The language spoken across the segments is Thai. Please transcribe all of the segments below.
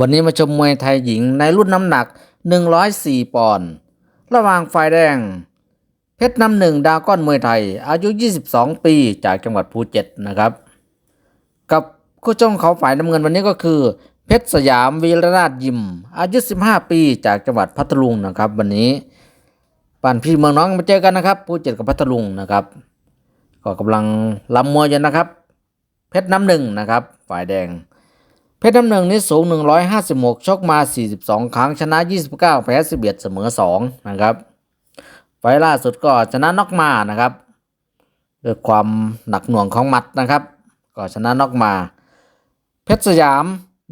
วันนี้มาชมมวยไทยหญิงในรุ่นน้ำหนัก 104 ปอนด์ ระหว่างฝ่ายแดง เพชรน้ำหนึ่งดาวก้อนมวยไทย อายุ 22 ปีจากจังหวัดภูเก็ตนะครับ กับคู่จ้องเขาฝ่ายน้ำเงินวันนี้ก็คือ เพชรสยามวีรนาถยิม อายุ 15 ปีจากจังหวัดพัทลุงนะครับ วันนี้ป่นพี่เมืองน้องมาเจอกันนะครับภูเก็ตกับพัทลุงนะครับ ก็กำลังลำมวยอยู่นะครับ เพชรน้ำหนึ่งนะครับ ฝ่ายแดง เพชรน้ำหนึ่งนี่สูง 156 ชกมา 42 ครั้ง ชนะ 29 แพ้ 11 เสมอ 2 นะครับ ไฟล่าสุดก็ชนะน็อกมานะครับด้วยความหนักหน่วงของหมัดนะครับ ก็ชนะน็อกมา เพชรสยาม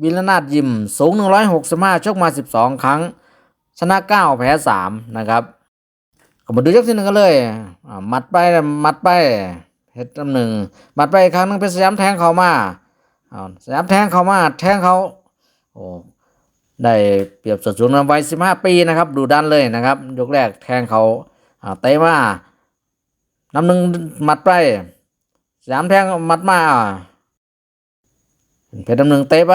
วิลนาถยิมสูง 165 ชกมา 12 ครั้ง ชนะ 9 แพ้ 3 นะครับก็มาดูยกที่หนึ่งกันเลยหมัดไปหมัดไปเพชรน้ำหนึ่งหมัดไปอีกครั้งนึงเพชรสยามแทงเข้ามา เอาสยามแทงเขามาแทงเขาโอ้ได้เปรียบสัดส่วนวัยสิบห้าปีนะครับ ดูด้านเลยนะครับ ยกแรกแทงเขาเตะมาน้ำหนึ่งหมัดไปสยามแทงหมัดมาเพชรน้ำหนึ่งเตะไป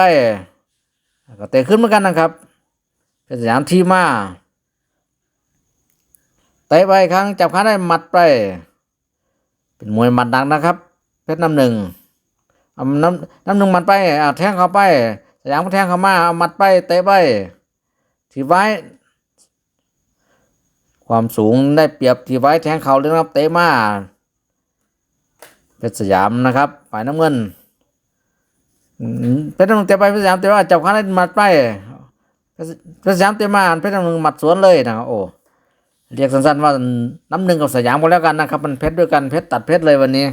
ก็เตะขึ้นเหมือนกันนะครับเพชรสยามทีมาเตะไปครั้งจับขาได้หมัดไป เป็นมวยหมัดหนักนะครับ เพชรน้ำหนึ่ง เอาน้ำน้ำหนึ่งมันไปอ่าแทงเข้าไปสยามก็แทงเข้ามาเอามัดไปเตะไปทีไว้ ความสูงได้เปรียบทีไว้แทงเขาเลยนะครับเตะมาเพชรสยามนะครับฝ่ายน้ำเงินเพชรน้ำหนึ่งเตะไปเพชรสยามเตะว่าจับขาได้มัดไปเพชรสยามเตะมาเพชรน้ำหนึ่งมัดสวนเลยนะโอ้เรียกสั้นๆว่าน้ำหนึ่งกับสยามก็แล้วกันนะครับ มันเพชรด้วยกันเพชรตัดเพชรเลยวันนี้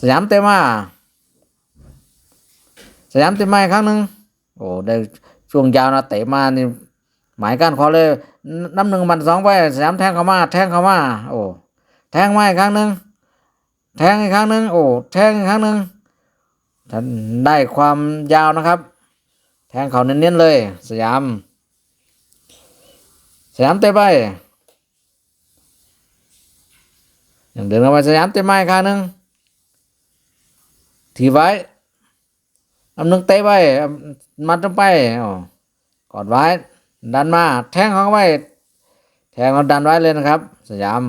สยามเตะมาสยามเตะมาอีกครั้งหนึ่งโอ้ได้ช่วงยาวนะเตะมานี่หมายการขอเลยนน้ำหนึ่งมันสองไปสยามแทงเข้ามา แทงเข้ามา โอ้แทงมาอีกครั้งหนึ่งแทงอีกครั้งหนึ่งโอ้แทงอีกครั้งหนึ่งท่านได้ความยาวนะครับ แทงเขาเน้นๆเลย สยาม สยามเตะไปอย่างเดินเข้าไปสยามเตะมาอีกครั้งหนึ่ง ทีไว้ลำหนึ่งเตะไปมัดลงไปกอดไว้ ดันมา แทงเขาเข้าไปแทงเขาดันไว้เลยนะครับ สยาม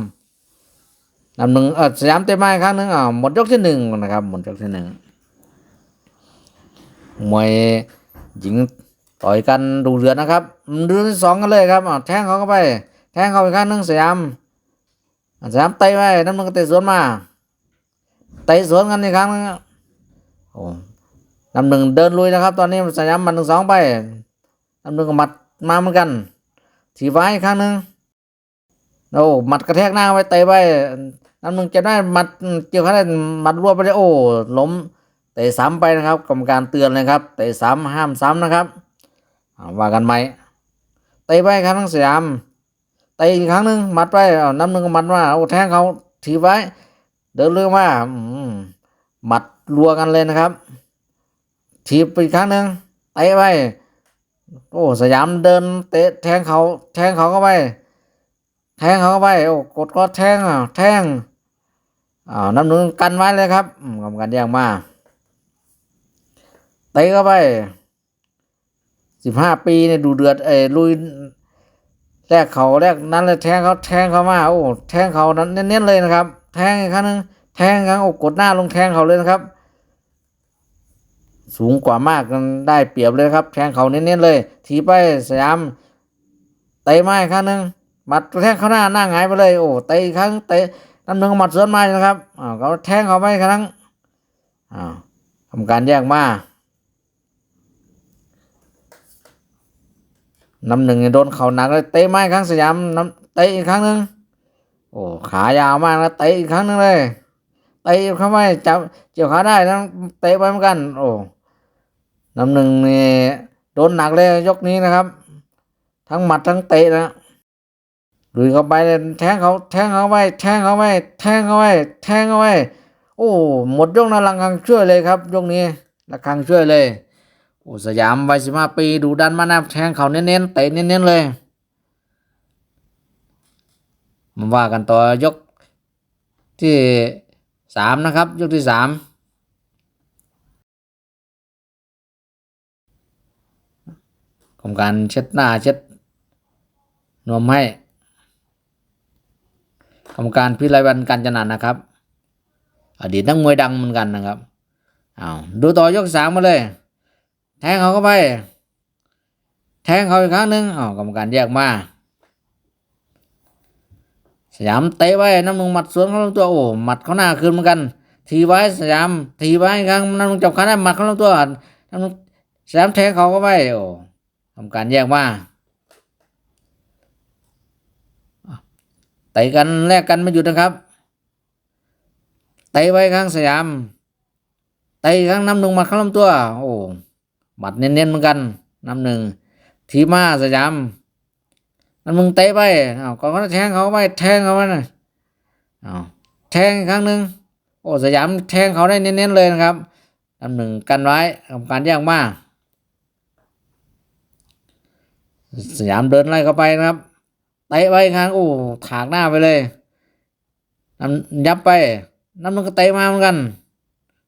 ลำหนึ่งเออสยามเตะไมาอีกครั้งหนึ่งอ่าหมดยกที่หนึ่งนะครับ หมดยกที่หนึ่งมวยหญิงต่อยกันดูเดือดนะครับดูที่สองกันเลยครับอ่าแทงเขาเข้าไป แทงเขาอีกครั้งหนึ่งสยามสยามเตะไปน้ำหนึ่งก็เตะสวนมาเตะสวนกันอีกครั้งนึง อะโอ้นำหนึ่งเดินลุยนะครับ ตอนนี้สยามมันหนึ่งสองไปนำหนึ่งก็หมัดมาเหมือนกันทีไว้อีกครั้งหนึ่งโอ้หมัดกระแทกหน้าไว้เตะไปนำหนึ่งจะได้หมัดเกี่ยวข้าได้หมัดรวบไปได้โอ้ล้มเตะซ้ำไปนะครับกรรมการเตือนเลยครับเตะซ้ำห้ามซ้ำนะครับอ่าว่ากันไหมเตะไปครั้งหนึงสยามเตะอีกครั้งหนึ่งหมัดไปน้ำหนึ่งก็หมัดมาโอ้แทงเขาทีไว้ เดินเรื่องมาหมัด รัวกันเลยนะครับทีบไปอีกครั้งหนึ่งเตะไปโอ้สยามเดินเตะแทงเขาแทงเขาเข้าไป แทงเขาเข้าไปโอ้กดก็แทงอะแทงอ่าน้ำหนึ่งกันไว้เลยครับกรรมการแย่งมาเตะเข้าไปสิบห้าปีเนี่ยดูเดือดเอ้ลุยแรกเขาแรกนั้นเลยแทงเขาแทงเขามาโอ้แทงเขานั้นเน้นๆเลยนะครับ แทงอีกครั้งหนึงแทงครั้งโอ้กดหน้าลงแทงเขาเลยนะครับ สูงกว่ามากกันได้เปรียบเลยครับแทงเขาเน้นๆเลย ทีไปสยามเตะไมาอีกครั้งหนึ่งหมัดแทงเขาหน้าหน้าหงายไปเลยโอ้เตะครั้งเตะน้ำหนึ่งหมัดสวนมานะครับอ้าวเขาแทงเขาไปครั้งอ้าวทำการแยกมาน้ำหนึ่งเนี่ยโดนเข่าหนักเลยเตะไมาอีกครั้งสยามน้ำเตะอีกครั้งหนึ่งโอ้ขายาวมากนะเตะอีกครั้งหนึ่งเลยเตะเข้าไปจับเกี่ยวขาได้ทั้งเตะไปเหมือนกัน โอ้ น้ำหนึ่งนี่โดนหนักเลยยกนี้นะครับ ทั้งหมัดทั้งเตะนะลุยเข้าไปเลยแทงเขาแทงเขาไปแทงเขาไปแทงเขาไปแทงเขาไปโอ้หมดยกนะลังคังช่วยเลยครับยกนี้ลังคังช่วยเลยโอ้สยามวัยสิบห้าปีดูดันมานะแทงเขาเน้นๆเตะเน้นๆเลยมาว่ากันต่อยกที่สามนะครับ ยกที่สาม กรรมการเช็ดหน้าเช็ดนวมให้กรรมการพิไลวันการจนันนะครับ อดีตนักมวยดังเหมือนกันนะครับเอาดูต่อยกสามมาเลย แทงเขาเข้าไป แทงเขาอีกครั้งหนึ่งอ๋อกรรมการแยกมา สยามเตะไว้น้ำหนึ่งหมัดสวนเขาลำตัวโอ้หมัดเขาหน้าคืนเหมือนกัน ทีไว้สยาม ทีไว้อีกครั้งน้ำหนึ่งจับขาได้หมัดเขาลำตัวน้ำหนึ่งสยามแทงเขาเข้าไปโอ้ ทำการแยกมาเตะกันแลกกันไม่หยุดนะครับเตะไว้อีกครั้งสยามเตะอีกครั้งน้ำหนึ่งมัดเข้าลำตัว โอ้หมัดเน้นๆเหมือนกันน้ำหนึ่งทีมาสยามมันมึงเตะไปอ้าก็แทงเขาไปแทงเขาไปนะอ้าแทงอีกครั้งหนึ่งโอ้สยามแทงเขาได้เน้นๆเลยนะครับลำหนึ่งกันไว้ทำการแยกมา สยามเดินไล่เข้าไปนะครับเตะไปครั้งโอ้ถากหน้าไปเลยน้ำยับไปน้ำนึงก็เตะมาเหมือนกัน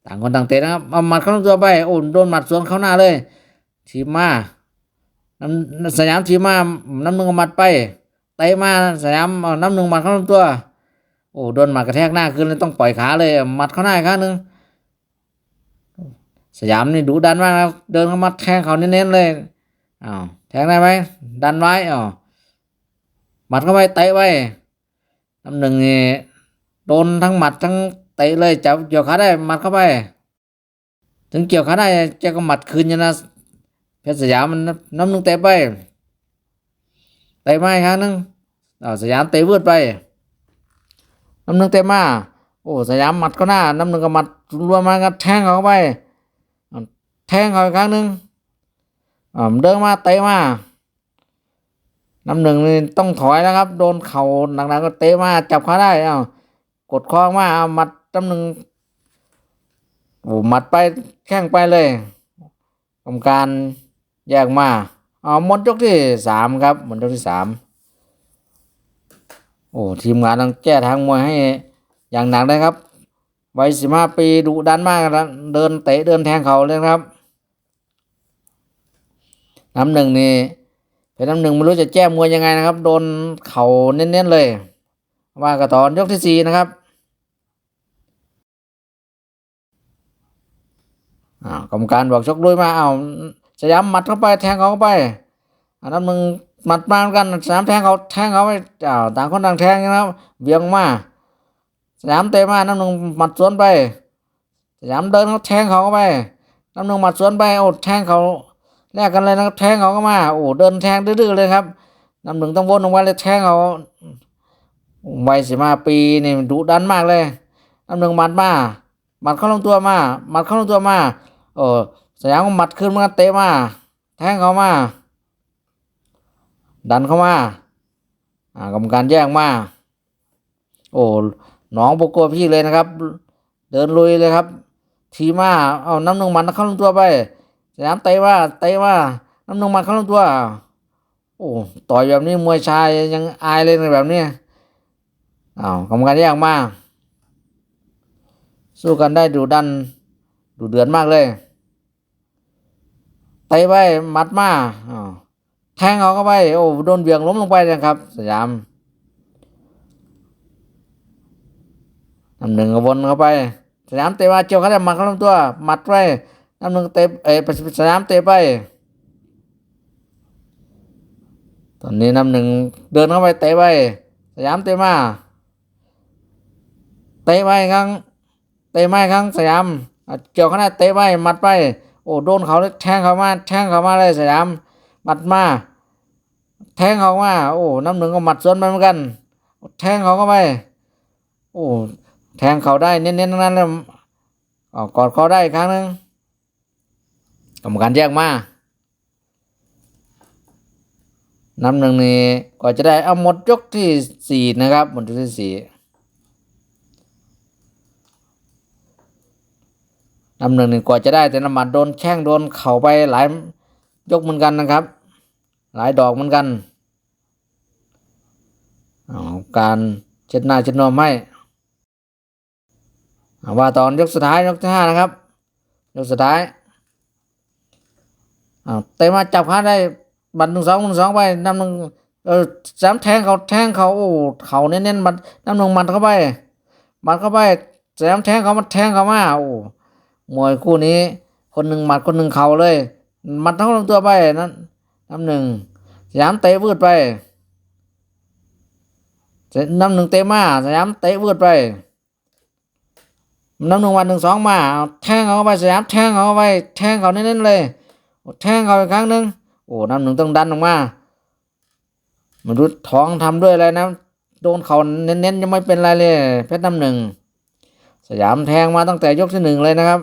ต่างคนต่างเตะนะครับเอาหมัดเข้าตัวไปโอ้โดนหมัดสวนเข้าหน้าเลย ทีมาน้ำสยามทีมาน้ำนึงเอาหมัดไปเตะมาสยามเอาน้ำนึงหมัดเข้าตัวโอ้โดนหมัดกระแทกหน้าขึ้นเลยต้องปล่อยขาเลยหมัดเข้าหน้าอีกครั้งหนึ่งสยามนี่ดุดันมากนะเดินเข้ามาแทงเขาเน้นๆเลย อ้าวแทงได้ไหมดันไว้อ๋อหมัดเข้าไปเตะไว้น้ำหนึ่งนี่โดนทั้งหมัดทั้งเตะเลยจับเกี่ยวขาได้หมัดเข้าไป ถึงเกี่ยวขาได้จะก็หมัดคืนยนะเพชรสยามมันน้ำหนึ่งเตะไปเตะมาอีกครั้งนึงอ้าวสยามเตะวืดไปน้ำหนึ่งเตะมาโอ้สยามหมัดเข้าหน้าน้ำหนึ่งก็หมัดรวมมาก็แทงเข้าไปแทงเขาอีกครั้งหนึ่ง อ่าเดินมาเตะมาน้ำหนึ่งนี่ต้องถอยนะครับ โดนเข่าหนักๆก็เตะมาจับขาได้อ้ากดคอมาเอาหมัดน้ำหนึ่งโอ้หมัดไปแข้งไปเลยกรรมการแยกมาเอาหมดยกที่สามครับหมดยกที่สามโอ้ทีมงานต้องแก้ทางมวยให้อย่างหนักเลยครับวัยสิบห้าปีดุดันมากนะเดินเตะเดินแทงเขาเลยครับ น้ำหนึ่งนี่เป็นน้ำหนึ่งไม่รู้จะแก้มวยยังไงนะครับ โดนเข่าเน้นๆเลย ว่ากระตอนยกที่สี่นะครับอ่ากรรมการบอกชกด้วยมาเอาสยามหมัดเข้าไปแทงเขาเข้าไปอันนั้นมึงหมัดมากันสยามแทงเขาแทงเขาไปอ้าวต่างคนต่างแทงนะครับเบี่ยงมาสยามเตะมาน้ำหนึ่งหมัดสวนไปสยามเดินเขาแทงเขาเข้าไปน้ำหนึ่งหมัดสวนไปโอ้แทงเขา แลกกันเลยนะครับ แทงเขาเข้ามา โอ้เดินแทงดื้อๆเลยครับน้ำหนึ่งต้องวนลงไปเลยแทงเขาวัยสิบห้าปีนี่ดุดันมากเลยน้ำหนึ่งหมัดมาหมัดเข้าลงตัวมาหมัดเข้าลงตัวมาเออสยามก็หมัดขึ้นมาเตะมา แทงเขามา ดันเข้ามา อ่ากรรมการแย่งมา โอ้หน้องบกโกพี่เลยนะครับ เดินลุยเลยครับ ทีมาเอาน้ำหนึ่งหมันเข้าลงตัวไป สยามเตะว่าเตะว่าน้ำหนึ่งมันเข้าลงตัวโอ้ต่อยแบบนี้มวยชายยังอายเลยในแบบนี้อ้าวกรรมการแย่งมาก สู้กันได้ดูดัน ดูเดือดมากเลยเตะไปมัดมาอ้าวแทงเขาเข้าไปโอ้โดนเบี่ยงล้มลงไปนะครับ สยามน้ำหนึ่งก็วนเข้าไป สยามเตะมาเจียวเขาได้มัดเข้าลำตัว มัดไป น้ำหนึ่งเตะเอ้ยสยามเตะไปตอนนี้น้ำหนึ่งเดินเข้าไปเตะไปสยามเตะมาเตะไปครั้งเตะไม่ครั้งสยามอะเกี่ยวขนาดเตะไม่มัดไปโอ้โดนเขาเลยแทงเขามาแทงเขามาเลยสยามมัดมาแทงเขามาโอ้น้ำหนึ่งก็หมัดสวนไปเหมือนกัน แทงเขาเข้าไปโอ้แทงเขาได้เน้นๆทั้งนั้นเลยอ๋อกอดเขาได้ครั้งหนึ่ง กรรมการแยกมาน้ำหนึ่งนี่ก็จะได้เอาหมดยกที่สี่นะครับ หมดยกที่สี่น้ำหนึ่งนี่กว่าจะได้แต่น้ำมัดโดนแข้งโดนเข่าไปหลายยกเหมือนกันนะครับ หลายดอกเหมือนกันเอการเช็ดหน้าเช็ดนมให้ว่าตอนยกสุดท้ายยกที่ห้านะครับ ยกสุดท้าย อาเตะมาจับขาได้บัตรหนึ่งสองหนึ่งสองไปน้ำหนึ่งเออสามแทงเขาแทงเขาโอ้เขาเน้นๆบัตรน้ำหนึ่งมันเข้าไปมันเข้าไปสามแทงเขามันแทงเขามาโอ้มวยคู่นี้ คนหนึ่งหมัดคนหนึ่งเข่าเลยหมัดทั้งลำตัวไปนั้นน้ำหนึ่งสยามเตะวืดไปน้ำหนึ่งเตะมาสยามเตะวืดไปน้ำหนึ่งวันหนึ่งสองมาแทงเข้าไปสยามแทงเข้าไปแทงเขาเน้นๆเลย แทงเขาอีกครั้งหนึ่งโอ้น้ำหนึ่งต้องดันออกมามันรู้ท้องทำด้วยอะไรนะโดนเขาเน้นๆยังไม่เป็นไรเลย เพชรน้ำหนึ่งสยามแทงมาตั้งแต่ยกที่หนึ่งเลยนะครับ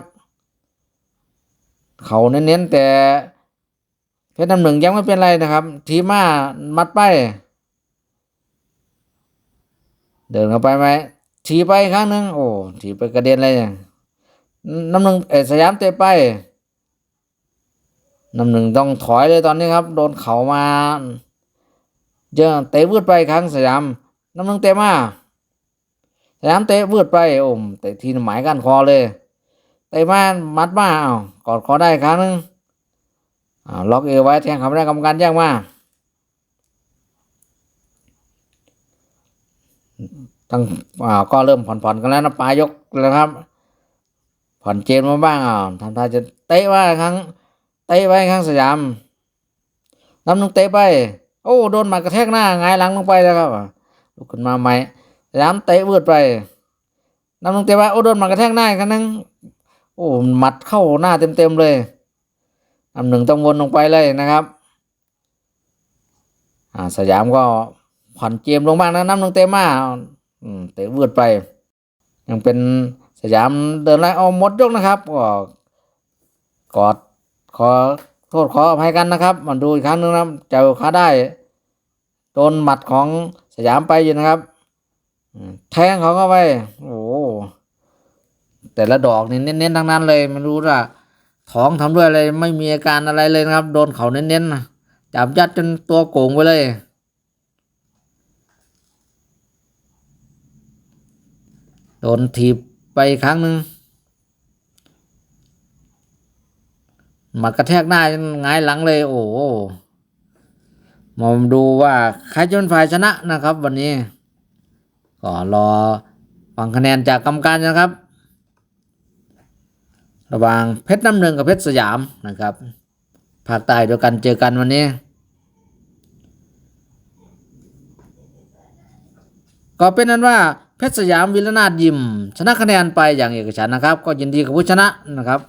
เขาเน้นๆแต่ เพชรน้ำหนึ่งยังไม่เป็นไรนะครับ ทีมามัดไป เดินเข้าไปไหมทีไปครั้งหนึ่งโอ้ทีไปกระเด็นเลยน้ำหนึ่งเออสยามเตะไป น้ำหนึ่งต้องถอยเลยตอนนี้ครับ โดนเขามาเจอเตะวืดไปครั้งสยามน้ำหนึ่งเตะมาสยามเตะวืดไปโอ้มเตะทีหมายกันคอเลยเตะมามัดมาเอ้ากอดคอได้ครั้งนึงอ้าล็อกเอวไว้แทงเขาไม่ได้กรรมการแย่งมาตั้งอ่าก็เริ่มผ่อนๆกันแล้วนะปลายกแล้วครับ ผ่อนเจนมาบ้างอ่าทำท่าจะเตะว่าครั้ง เตะไปครั้งสยามน้ำหนึ่งเตะไป โอ้โดนหมัดกระแทกหน้าหงหลังลงไปแล้วครับลุกขึ้นมาใหม่สยามเตะวืดไปน้ำหนึ่งเตะไปโอ้โดนหมัดกระแทกหน้าอีกครั้งนึงโอ้หมัดเข้าหน้าเต็มๆเลยน้ำหนึ่งต้องวนลงไปเลยนะครับอ่าสยามก็ผ่อนเกมลงบ้างนะน้ำหนึ่งเตะมาอืมเตะวืดไป ยังเป็นสยามเดินไล่เอาหมดยกนะครับก็กอด ขอโทษขออภัยกันนะครับมาดูอีกครั้งหนึงนะเจ้าขาได้โดนหมัดของสยามไปอยู่นะครับแทงเขาเข้าไปโอ้แต่ละดอกนี่เน้นๆทั้งนั้นเลยไม่รู้ว่าท้องทำด้วยอะไรไม่มีอาการอะไรเลยนะครับ โดนเขาเน้นๆจับยัดจนตัวโก่งไปเลย โดนถีบไปครั้งหนึ่ง หมัดกระแทกหน้าจนหงายหลังเลย โอ้โหมาดูว่าใครจะเป็นฝ่ายชนะนะครับ วันนี้ ก็รอฟังคะแนนจากกรรมการนะครับ ระหว่างเพชรน้ำหนึ่งกับเพชรสยามนะครับภาคใต้เดียกันเจอกันวันนี้ ก็เป็นนั้นว่าเพชรสยามวิรนาถยิมชนะคะแนนไปอย่างเอกฉันนะครับ ก็ยินดีกับผู้ชนะนะครับ